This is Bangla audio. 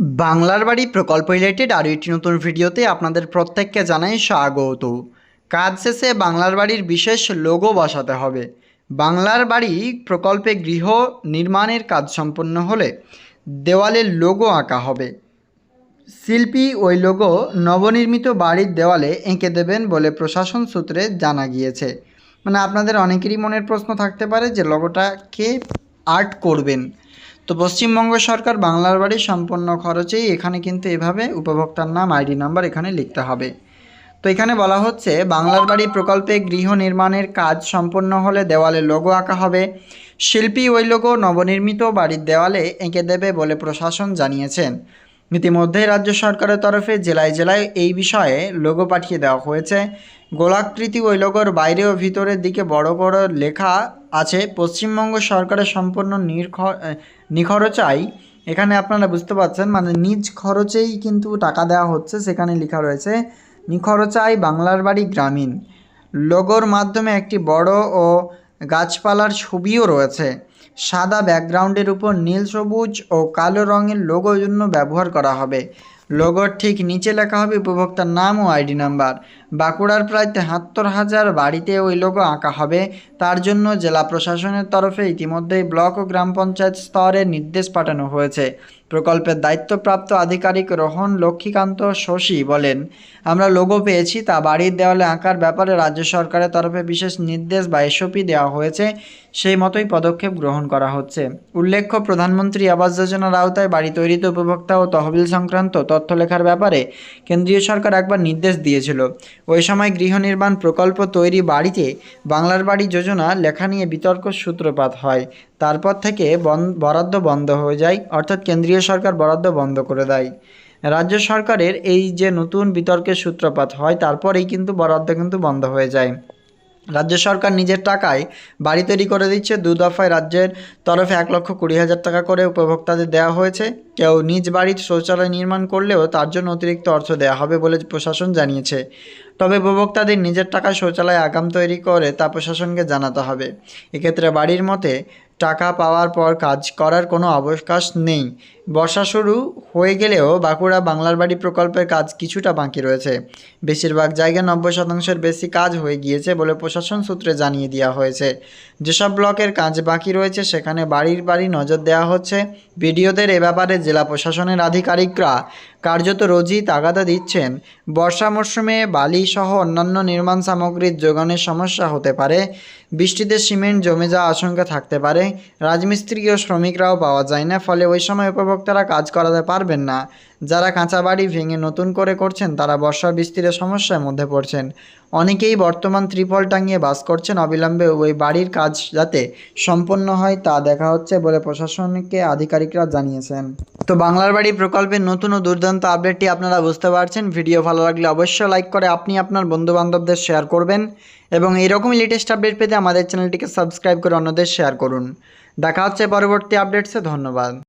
বাংলার বাড়ি প্রকল্প রিলেটেড আরও একটি নতুন ভিডিওতে আপনাদের প্রত্যেককে জানাই স্বাগত। কাজ শেষে বাংলার বাড়ির বিশেষ লোগো বসাতে হবে। বাংলার বাড়ি প্রকল্পে গৃহ নির্মাণের কাজ সম্পন্ন হলে দেওয়ালে লোগো আঁকা হবে। শিল্পী ওই লোগো নবনির্মিত বাড়ির দেওয়ালে এঁকে দেবেন বলে প্রশাসন সূত্রে জানা গিয়েছে। মানে আপনাদের অনেকেরই মনের প্রশ্ন থাকতে পারে যে লোগোটা কে আর্ট করবেন? তো পশ্চিমবঙ্গ সরকার বাংলার বাড়ি সম্পন্ন খরচেই এখানে কিন্তু এভাবে উপভোক্তার নাম, আইডি নাম্বার এখানে লিখতে হবে। তো এখানে বলা হচ্ছে, বাংলার বাড়ি প্রকল্পে গৃহ নির্মাণের কাজ সম্পন্ন হলে দেওয়ালে লোগো আঁকা হবে। শিল্পী ওই লোগো নবনির্মিত বাড়ির দেওয়ালে এঁকে দেবে বলে প্রশাসন জানিয়েছেন। ইতিমধ্যে রাজ্য সরকারের তরফে জেলায় জেলায় এই বিষয়ে লোগো পাঠিয়ে দেওয়া হয়েছে। গোলাকৃতি ওই লোগোর বাইরে ও ভিতরের দিকে বড় বড় লেখা আছে, পশ্চিমবঙ্গ সরকারের সম্পূর্ণ নির্খ, নিখরচাই। এখানে আপনারা বুঝতে পারছেন মানে নিজ খরচেই কিন্তু টাকা দেওয়া হচ্ছে, সেখানে লেখা রয়েছে, নিখরচাই বাংলার বাড়ি গ্রামীণ। লোগোর মাধ্যমে একটি বড় ও গাছপালার ছবিও রয়েছে। সাদা ব্যাকগ্রাউন্ডের উপর নীল সবুজ ও কালো রঙের লোগো জন্য ব্যবহার করা হবে। লোগোর ঠিক নিচে লেখা হবে উপভোক্তার নাম ও আইডি নাম্বার। বাঁকুড়ার প্রায় তেহাত্তর হাজার বাড়িতে ওই লোগো আঁকা হবে। তার জন্য জেলা প্রশাসনের তরফে ইতিমধ্যেই ব্লক ও গ্রাম পঞ্চায়েত স্তরে নির্দেশ পাঠানো হয়েছে। প্রকল্পের দায়িত্বপ্রাপ্ত আধিকারিক রোহন লক্ষ্মীকান্ত শশী বলেন, আমরা লোগো পেয়েছি, তা বাড়ির দেওয়ালে আঁকার ব্যাপারে রাজ্য সরকারের তরফে বিশেষ নির্দেশ বা এসওপি দেওয়া হয়েছে। সেই মতোই পদক্ষেপ গ্রহণ করা হচ্ছে। উল্লেখ্য, প্রধানমন্ত্রী আবাস যোজনার আওতায় বাড়ি তৈরিতে উপভোক্তা ও তহবিল সংক্রান্ত তথ্য লেখার ব্যাপারে কেন্দ্রীয় সরকার একবার নির্দেশ দিয়েছিল। ওই সময় গৃহ নির্মাণ প্রকল্প তৈরি বাড়িতে বাংলার বাড়ি যোজনা, লেখা নিয়ে বিতর্ক সূত্রপাত হয়। তারপর থেকে বরাদ্দ বন্ধ হয়ে যায়, অর্থাৎ কেন্দ্রীয় সরকার বরাদ্দ বন্ধ করে দেয়। রাজ্য সরকারের এই যে নতুন বিতর্কের সূত্রপাত হয়, তারপরেই কিন্তু বরাদ্দ কিন্তু বন্ধ হয়ে যায়। রাজ্য সরকার নিজের টাকায় বাড়ি তৈরি করে দিচ্ছে। দু দফায় রাজ্যের তরফে এক লক্ষ কুড়ি হাজার টাকা করে উপভোক্তাদের দেওয়া হয়েছে। কেউ নিজ বাড়ির শৌচালয় নির্মাণ করলেও তার জন্য অতিরিক্ত অর্থ দেওয়া হবে বলে প্রশাসন জানিয়েছে। তবে উপভোক্তাদের নিজের টাকায় শৌচালয় আগাম তৈরি করে তা প্রশাসনকে জানাতে হবে। এক্ষেত্রে বাড়ির মতে টাকা পাওয়ার পর কাজ করার কোনো অবকাশ নেই। বর্ষা শুরু হয়ে গেলেও বাঁকুড়া বাংলার বাড়ি প্রকল্পের কাজ কিছুটা বাকি রয়েছে। বেশিরভাগ জায়গায় নব্বই শতাংশের বেশি কাজ হয়ে গিয়েছে বলে প্রশাসন সূত্রে জানিয়ে দেওয়া হয়েছে। যেসব ব্লকের কাজ বাকি রয়েছে সেখানে বাড়ির বাড়ি নজর দেওয়া হচ্ছে। বিডিওদের এ ব্যাপারে জেলা প্রশাসনের আধিকারিকরা কার্যত রোজই তাগাদা দিচ্ছেন। বর্ষা মরশুমে বালি সহ অন্যান্য নির্মাণ সামগ্রীর যোগানের সমস্যা হতে পারে। বৃষ্টিতে সিমেন্ট জমে যাওয়া আশঙ্কা থাকতে পারে। রাজমিস্ত্রি ও শ্রমিকরাও পাওয়া যায় না। ফলে ওই সময় উপভোক্তারা কাজ করাতে পারবেন না। যারা কাঁচা বাড়ি ভেঙে নতুন করে করছেন, তারা বর্ষা বৃষ্টির সমস্যার মধ্যে পড়ছেন। অনেকেই বর্তমান ত্রিপল টাঙিয়ে বাস করছেন। অবিলম্বে ওই বাড়ির কাজ যাতে সম্পন্ন হয়, তা দেখা হচ্ছে বলে প্রশাসনকে আধিকারিকরা জানিয়েছেন। তো বাংলার বাড়ি প্রকল্পের নতুন ও দুর্দান্ত আপডেটটি আপনারা বুঝতে পারছেন। ভিডিও ভালো লাগলে অবশ্যই লাইক করে আপনি আপনার বন্ধুবান্ধবদের শেয়ার করবেন এবং এইরকমই লেটেস্ট আপডেট পেতে আমাদের চ্যানেলটিকে সাবস্ক্রাইব করে অন্যদের শেয়ার করুন। দেখা হচ্ছে পরবর্তী আপডেটসে। ধন্যবাদ।